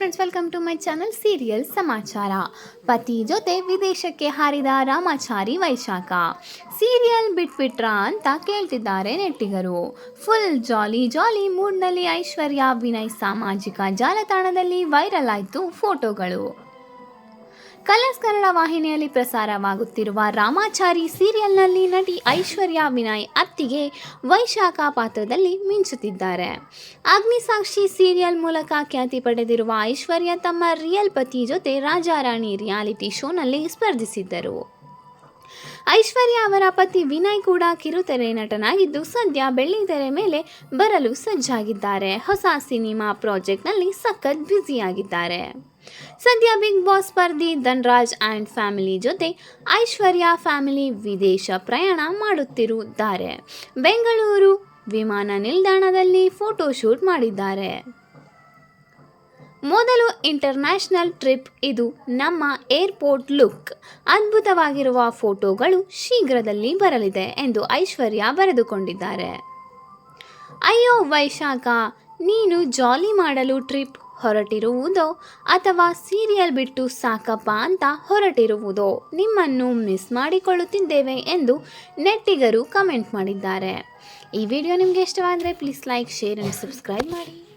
Friends welcome to my channel serial ಸಮಾಚಾರ ಪತಿ ಜೊತೆ ವಿದೇಶಕ್ಕೆ ಹಾರಿದ ರಾಮಾಚಾರಿ ವೈಶಾಖ ಸೀರಿಯಲ್ ಬಿಟ್ಬಿಟ್ರಾ ಅಂತ ಕೇಳ್ತಿದ್ದಾರೆ ನೆಟ್ಟಿಗರು ಫುಲ್ ಜಾಲಿ ಜಾಲಿ ಮೂಡ್ನಲ್ಲಿ ಐಶ್ವರ್ಯ ವಿನಯ್ ಸಾಮಾಜಿಕ ಜಾಲತಾಣದಲ್ಲಿ ವೈರಲ್ ಆಯಿತು ಫೋಟೋಗಳು ಕಲರ್ಸ್ ಕನ್ನಡ ವಾಹಿನಿಯಲ್ಲಿ ಪ್ರಸಾರವಾಗುತ್ತಿರುವ ರಾಮಾಚಾರಿ ಸೀರಿಯಲ್ನಲ್ಲಿ ನಟಿ ಐಶ್ವರ್ಯ ವಿನಯ್ ಅತ್ತಿಗೆ ವೈಶಾಖ ಪಾತ್ರದಲ್ಲಿ ಮಿಂಚುತ್ತಿದ್ದಾರೆ. ಅಗ್ನಿಸಾಕ್ಷಿ ಸೀರಿಯಲ್ ಮೂಲಕ ಖ್ಯಾತಿ ಪಡೆದಿರುವ ಐಶ್ವರ್ಯ ತಮ್ಮ ರಿಯಲ್ ಪತಿ ಜೊತೆ ರಾಜಾರಾಣಿ ರಿಯಾಲಿಟಿ ಶೋನಲ್ಲಿ ಸ್ಪರ್ಧಿಸಿದ್ದರು. ಐಶ್ವರ್ಯ ಅವರ ಪತಿ ವಿನಯ್ ಕೂಡ ಕಿರುತೆರೆ ನಟನಾಗಿದ್ದು ಸದ್ಯ ಬೆಳ್ಳಿತೆರೆ ಮೇಲೆ ಬರಲು ಸಜ್ಜಾಗಿದ್ದಾರೆ. ಹೊಸ ಸಿನಿಮಾ ಪ್ರಾಜೆಕ್ಟ್ನಲ್ಲಿ ಸಖತ್ ಬ್ಯುಸಿಯಾಗಿದ್ದಾರೆ. ಸದ್ಯ ಬಿಗ್ ಬಾಸ್ ಸ್ಪರ್ಧಿ ಧನ್ರಾಜ್ ಆ್ಯಂಡ್ ಫ್ಯಾಮಿಲಿ ಜೊತೆ ಐಶ್ವರ್ಯ ಫ್ಯಾಮಿಲಿ ವಿದೇಶ ಪ್ರಯಾಣ ಮಾಡುತ್ತಿರುತ್ತಾರೆ. ಬೆಂಗಳೂರು ವಿಮಾನ ನಿಲ್ದಾಣದಲ್ಲಿ ಫೋಟೋಶೂಟ್ ಮಾಡಿದ್ದಾರೆ. ಮೊದಲು ಇಂಟರ್ನ್ಯಾಷನಲ್ ಟ್ರಿಪ್ ಇದು ನಮ್ಮ ಏರ್ಪೋರ್ಟ್ ಲುಕ್ ಅದ್ಭುತವಾಗಿರುವ ಫೋಟೋಗಳು ಶೀಘ್ರದಲ್ಲಿ ಬರಲಿದೆ ಎಂದು ಐಶ್ವರ್ಯ ಬರೆದುಕೊಂಡಿದ್ದಾರೆ. ಅಯ್ಯೋ ವೈಶಾಖ, ನೀನು ಜಾಲಿ ಮಾಡಲು ಟ್ರಿಪ್ ಹೊರಟಿರುವುದೋ ಅಥವಾ ಸೀರಿಯಲ್ ಬಿಟ್ಟು ಸಾಕಪ್ಪ ಅಂತ ಹೊರಟಿರುವುದೋ ನಿಮ್ಮನ್ನು ಮಿಸ್ ಮಾಡಿಕೊಳ್ಳುತ್ತಿದ್ದೇವೆ ಎಂದು ನೆಟ್ಟಿಗರು ಕಮೆಂಟ್ ಮಾಡಿದ್ದಾರೆ. ಈ ವಿಡಿಯೋ ನಿಮಗೆ ಇಷ್ಟವಾದರೆ please like share and subscribe ಮಾಡಿ.